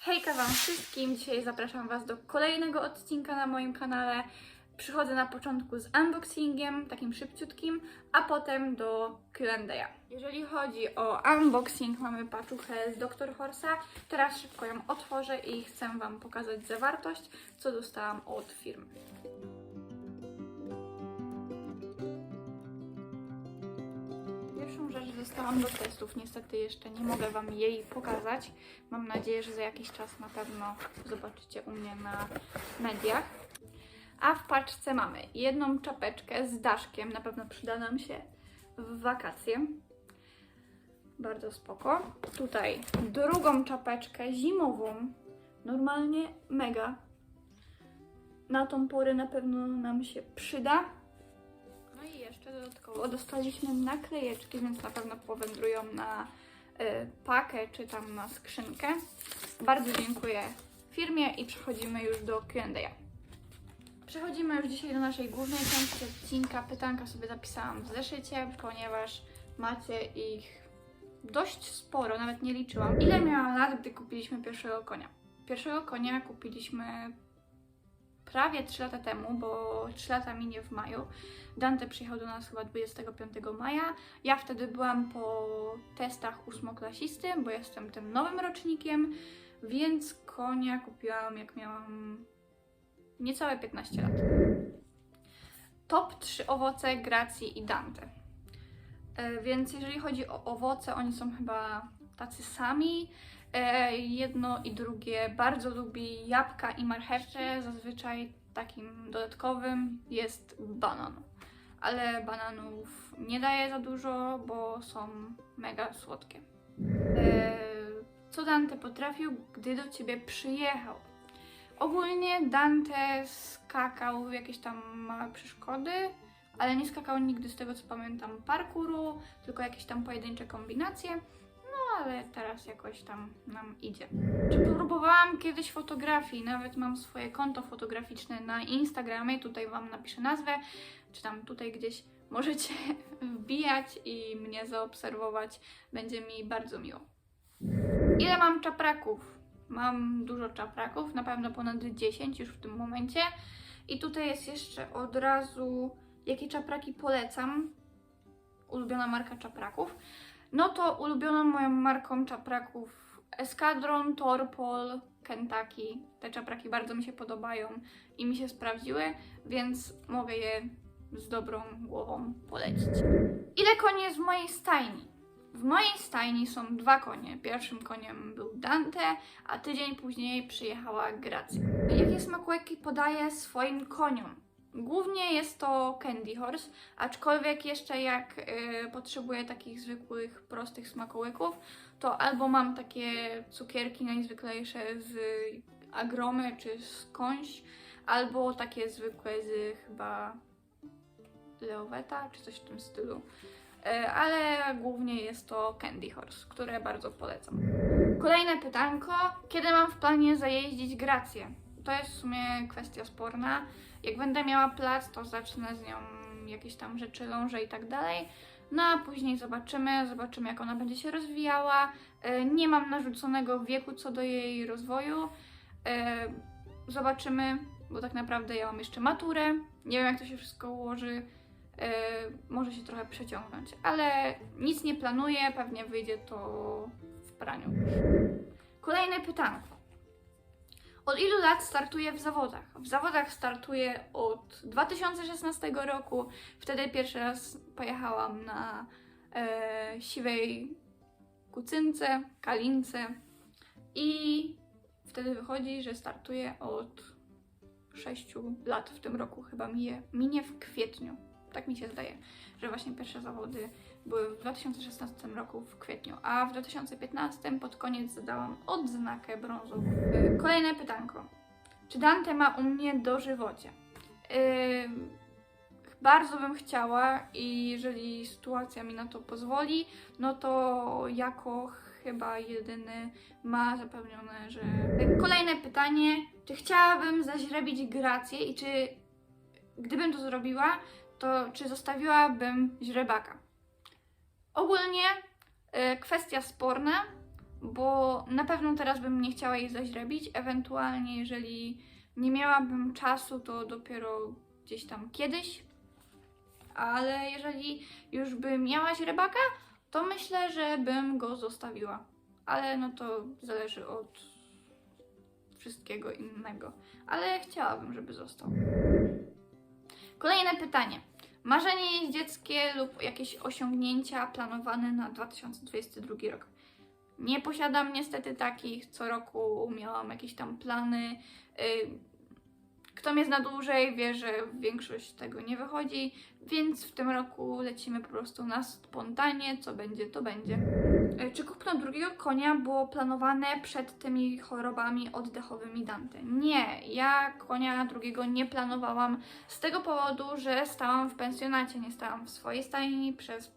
Hejka Wam wszystkim! Dzisiaj zapraszam Was do kolejnego odcinka na moim kanale. Przychodzę na początku z unboxingiem, takim szybciutkim, a potem do Q&A. Jeżeli chodzi o unboxing, mamy paczuchę z Dr. Horsa. Teraz szybko ją otworzę i chcę Wam pokazać zawartość, co dostałam od firmy. Dostałam do testów. Niestety jeszcze nie mogę Wam jej pokazać. Mam nadzieję, że za jakiś czas na pewno zobaczycie u mnie na mediach. A w paczce mamy jedną czapeczkę z daszkiem. Na pewno przyda nam się w wakacje. Bardzo spoko. Tutaj drugą czapeczkę zimową. Normalnie mega. Na tą porę na pewno nam się przyda. Dodatkowo dostaliśmy naklejeczki, więc na pewno powędrują na y, pakę czy tam na skrzynkę. Bardzo dziękuję firmie i przechodzimy już do Q&A. Przechodzimy już dzisiaj do naszej głównej części odcinka. Pytanka sobie zapisałam w zeszycie, ponieważ macie ich dość sporo, nawet nie liczyłam. Ile miałam lat, gdy kupiliśmy pierwszego konia? Pierwszego konia kupiliśmy prawie 3 lata temu, bo 3 lata minie w maju. Dante przyjechał do nas chyba 25 maja. Ja wtedy byłam po testach ósmoklasisty, bo jestem tym nowym rocznikiem, więc konia kupiłam jak miałam niecałe 15 lat. Top 3 owoce Gracji i Dante. E, Więc jeżeli chodzi o owoce, oni są chyba tacy sami. E, Jedno i drugie bardzo lubi jabłka i marchewkę. Zazwyczaj takim dodatkowym jest banan. Ale bananów nie daje za dużo, bo są mega słodkie. E, Co Dante potrafił, gdy do ciebie przyjechał? Ogólnie Dante skakał w jakieś tam małe przeszkody, ale nie skakał nigdy z tego co pamiętam parkuru, tylko jakieś tam pojedyncze kombinacje. Ale teraz jakoś tam nam idzie. Czy próbowałam kiedyś fotografii? Nawet mam swoje konto fotograficzne na Instagramie, tutaj Wam napiszę nazwę, czy tam tutaj gdzieś możecie wbijać i mnie zaobserwować. Będzie mi bardzo miło. Ile mam czapraków? Mam dużo czapraków, na pewno ponad 10 już w tym momencie. I tutaj jest jeszcze od razu, jakie czapraki polecam. Ulubiona marka czapraków. No to ulubioną moją marką czapraków Eskadron, Torpol, Kentucky. Te czapraki bardzo mi się podobają i mi się sprawdziły, więc mogę je z dobrą głową polecić. Ile koni jest w mojej stajni? W mojej stajni są dwa konie. Pierwszym koniem był Dante, a tydzień później przyjechała Gracja. Jakie smakołyki podaję swoim koniom? Głównie jest to Candy Horse, aczkolwiek jeszcze jak y, potrzebuję takich zwykłych, prostych smakołyków, to albo mam takie cukierki najzwyklejsze z agromy czy skądś, albo takie zwykłe z chyba Leoweta czy coś w tym stylu. E, ale głównie jest to Candy Horse, które bardzo polecam. Kolejne pytanko. Kiedy mam w planie zajeździć Grację? To jest w sumie kwestia sporna. Jak będę miała plac, to zacznę z nią jakieś tam rzeczy, ląże i tak dalej. No a później zobaczymy, zobaczymy jak ona będzie się rozwijała. E, Nie mam narzuconego wieku co do jej rozwoju. E, Zobaczymy, bo tak naprawdę ja mam jeszcze maturę. Nie wiem jak to się wszystko ułoży. E, może się trochę przeciągnąć, ale nic nie planuję, pewnie wyjdzie to w praniu. Kolejne pytanko. Od ilu lat startuję w zawodach? W zawodach startuję od 2016 roku. Wtedy pierwszy raz pojechałam na e, siwej kucynce, kalince i wtedy wychodzi, że startuję od 6 lat w tym roku chyba minie, minie w kwietniu. Tak mi się zdaje, że właśnie pierwsze zawody były w 2016 roku w kwietniu, a w 2015 pod koniec zadałam odznakę brązową. Yy, Kolejne pytanko. Czy Dante ma u mnie dożywocie? Yy, bardzo bym chciała i jeżeli sytuacja mi na to pozwoli, no to jako chyba jedyny ma zapewnione, że... Kolejne pytanie. Czy chciałabym zaźrebić grację i czy gdybym to zrobiła, to czy zostawiłabym źrebaka? Ogólnie y, kwestia sporna, bo na pewno teraz bym nie chciała jej zaźrebić. Ewentualnie, jeżeli nie miałabym czasu, to dopiero gdzieś tam kiedyś. Ale jeżeli już bym miała źrebaka, to myślę, że bym go zostawiła. Ale no to zależy od wszystkiego innego. Ale chciałabym, żeby został. Kolejne pytanie. Marzenie jeździeckie lub jakieś osiągnięcia planowane na 2022 rok. Nie posiadam niestety takich. Co roku miałam jakieś tam plany. Ym, Kto mnie zna dłużej, wie, że większość tego nie wychodzi, więc w tym roku lecimy po prostu na spontanie. Co będzie, to będzie. Y, Czy kupno drugiego konia było planowane przed tymi chorobami oddechowymi Dante? Nie, ja konia drugiego nie planowałam z tego powodu, że stałam w pensjonacie, nie stałam w swojej stajni przez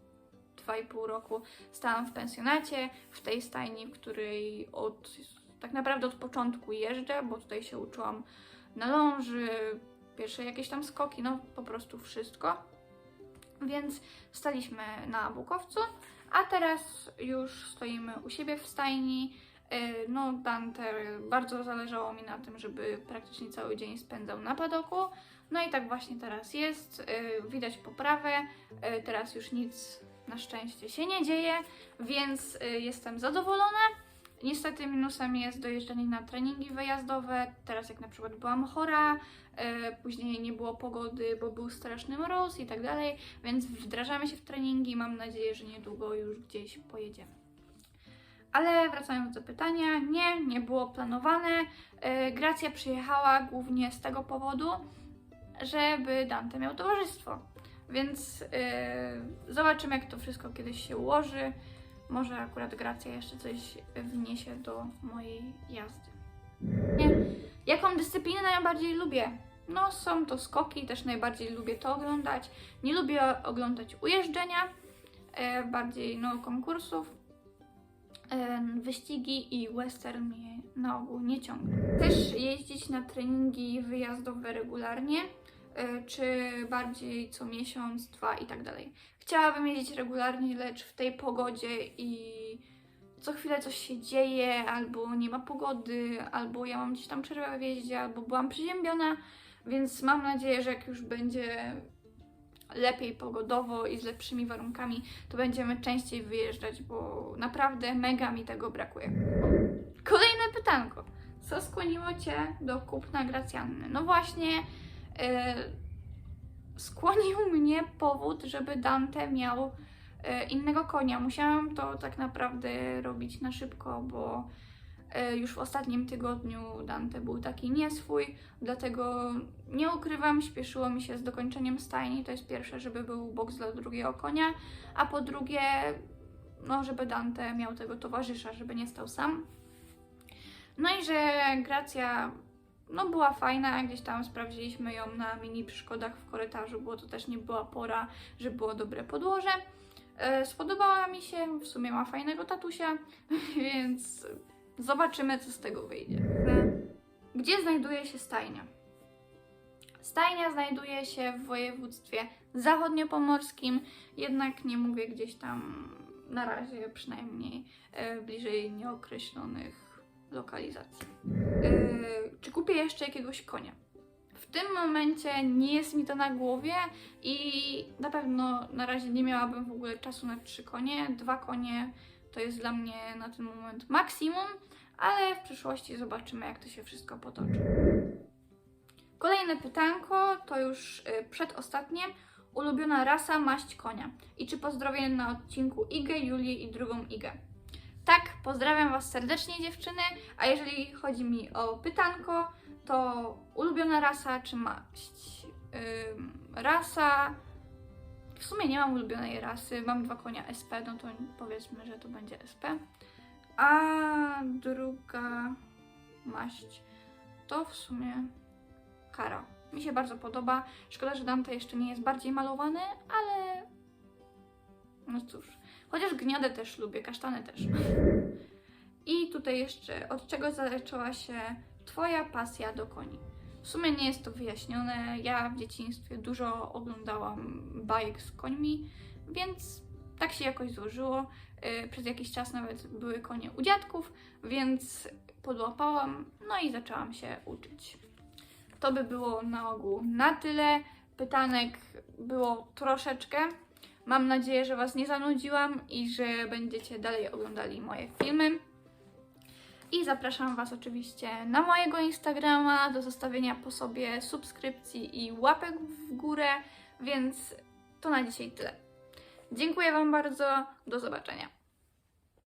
2,5 roku. Stałam w pensjonacie, w tej stajni, w której od, tak naprawdę od początku jeżdżę, bo tutaj się uczyłam na ląży, pierwsze jakieś tam skoki, no po prostu wszystko. Więc staliśmy na Bukowcu, a teraz już stoimy u siebie w stajni. Yy, No, Dante, bardzo zależało mi na tym, żeby praktycznie cały dzień spędzał na padoku. No i tak właśnie teraz jest. Yy, Widać poprawę. Yy, Teraz już nic na szczęście się nie dzieje, więc jestem zadowolona. Niestety minusem jest dojeżdżanie na treningi wyjazdowe. Teraz jak na przykład byłam chora, yy, później nie było pogody, bo był straszny mróz i tak dalej, więc wdrażamy się w treningi. Mam nadzieję, że niedługo już gdzieś pojedziemy. Ale wracając do pytania, nie, nie było planowane. Yy, Gracja przyjechała głównie z tego powodu, żeby Dante miał towarzystwo. Więc yy, zobaczymy, jak to wszystko kiedyś się ułoży. Może akurat Gracja jeszcze coś wniesie do mojej jazdy. Nie. Jaką dyscyplinę najbardziej lubię? No, są to skoki, też najbardziej lubię to oglądać. Nie lubię oglądać ujeżdżenia, e, bardziej no, konkursów. E, wyścigi i western mnie na ogół nie ciągną. Też jeździć na treningi wyjazdowe regularnie, e, czy bardziej co miesiąc, dwa i tak dalej. Chciałabym jeździć regularnie, lecz w tej pogodzie i co chwilę coś się dzieje, albo nie ma pogody, albo ja mam gdzieś tam przerwę w jeździe, albo byłam przeziębiona, więc mam nadzieję, że jak już będzie lepiej pogodowo i z lepszymi warunkami, to będziemy częściej wyjeżdżać, bo naprawdę mega mi tego brakuje. Kolejne pytanko. Co skłoniło Cię do kupna Gracjanny? No właśnie, e, skłonił mnie powód, żeby Dante miał e, innego konia. Musiałam to tak naprawdę robić na szybko, bo e, już w ostatnim tygodniu Dante był taki nieswój, dlatego nie ukrywam, śpieszyło mi się z dokończeniem stajni. To jest pierwsze, żeby był boks dla drugiego konia, a po drugie, no, żeby Dante miał tego towarzysza, żeby nie stał sam. No i że Gracja no była fajna, gdzieś tam sprawdziliśmy ją na mini przeszkodach w korytarzu, bo to też nie była pora, że było dobre podłoże. E, Spodobała mi się, w sumie ma fajnego tatusia, więc zobaczymy, co z tego wyjdzie. Gdzie znajduje się stajnia? Stajnia znajduje się w województwie zachodniopomorskim, jednak nie mówię gdzieś tam na razie przynajmniej e, bliżej nieokreślonych lokalizacji. Yy, czy kupię jeszcze jakiegoś konia? W tym momencie nie jest mi to na głowie i na pewno na razie nie miałabym w ogóle czasu na trzy konie. Dwa konie to jest dla mnie na ten moment maksimum, ale w przyszłości zobaczymy, jak to się wszystko potoczy. Kolejne pytanko to już y, przedostatnie. Ulubiona rasa, maść konia. I czy pozdrowię na odcinku Igę, Julię i drugą Igę? Pozdrawiam Was serdecznie dziewczyny, a jeżeli chodzi mi o pytanko, to ulubiona rasa czy maść? Rasa... W sumie nie mam ulubionej rasy, mam dwa konia SP, no to powiedzmy, że to będzie SP. A druga maść to w sumie kara. Mi się bardzo podoba. Szkoda, że Dante jeszcze nie jest bardziej malowany, ale no cóż. Chociaż gniodę też lubię, kasztany też. I tutaj jeszcze, od czego zaczęła się Twoja pasja do koni? W sumie nie jest to wyjaśnione. Ja w dzieciństwie dużo oglądałam bajek z końmi, więc tak się jakoś złożyło. y, przez jakiś czas nawet były konie u dziadków, więc podłapałam, no i zaczęłam się uczyć. To by było na ogół na tyle. Pytanek było troszeczkę. Mam nadzieję, że Was nie zanudziłam i że będziecie dalej oglądali moje filmy. I zapraszam Was oczywiście na mojego Instagrama do zostawienia po sobie subskrypcji i łapek w górę, więc to na dzisiaj tyle. Dziękuję Wam bardzo, do zobaczenia.